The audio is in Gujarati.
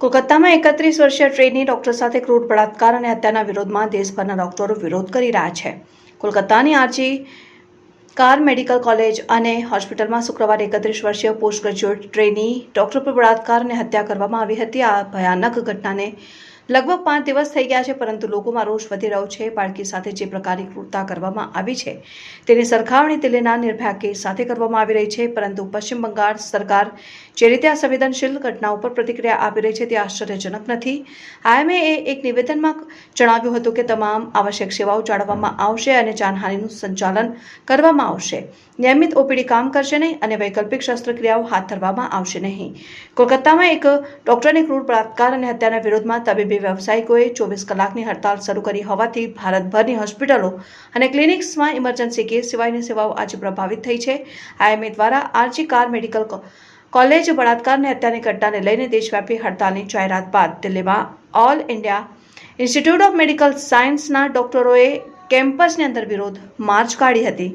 કોલકાતામાં એકત્રીસ વર્ષીય ટ્રેની ડોક્ટર સાથે ક્રૂર બળાત્કાર અને હત્યાના વિરોધમાં દેશભરના ડોક્ટરો વિરોધ કરી રહ્યા છે. કોલકાતાની R G Kar medical college અને હોસ્પિટલમાં શુક્રવારે એકત્રીસ વર્ષીય પોસ્ટ ગ્રેજ્યુએટ ટ્રેની ડોક્ટર પર બળાત્કાર અને હત્યા કરવામાં આવી હતી. આ ભયાનક ઘટનાને લગભગ પાંચ દિવસ થઈ ગયા છે, પરંતુ લોકોમાં રોષ વધી રહ્યો છે. બાળકી સાથે જે પ્રકારની ક્રૂરતા કરવામાં આવી છે, તેની સરખામણી દિલ્હીના નિર્ભયા કેસ સાથે કરવામાં આવી રહી છે. પરંતુ પશ્ચિમ બંગાળ સરકાર જે રીતે આ સંવેદનશીલ ઘટના ઉપર પ્રતિક્રિયા આપી રહી છે, તે આશ્ચર્યજનક નથી. આઈએમએ એક નિવેદનમાં જણાવ્યું હતું કે તમામ આવશ્યક સેવાઓ જાળવવામાં આવશે અને જાનહાનિનું સંચાલન કરવામાં આવશે. નિયમિત ઓપીડી કામ કરશે નહીં અને વૈકલ્પિક શસ્ત્રક્રિયાઓ હાથ ધરવામાં આવશે નહીં. કોલકાતામાં એક ડોક્ટરની ક્રૂર બળાત્કાર અને હત્યાના વિરોધમાં તબીબી વ્યવસાયિકોએ ચોવીસ કલાકની હડતાલ શરૂ કરી હોવાથી ભારતભરની હોસ્પિટલો અને ક્લિનિક્સમાં ઇમરજન્સી કેસ સિવાયની સેવાઓ આજે પ્રભાવિત થઈ છે. આઈએમએ દ્વારા R G Kar medical college બળાત્કારની હત્યાની ઘટનાને લઈને દેશવ્યાપી હડતાલની જાહેરાત બાદ દિલ્હીમાં all India institute of medical સાયન્સના ડોક્ટરોએ કેમ્પસની અંદર વિરોધ માર્ચ કાઢી હતી.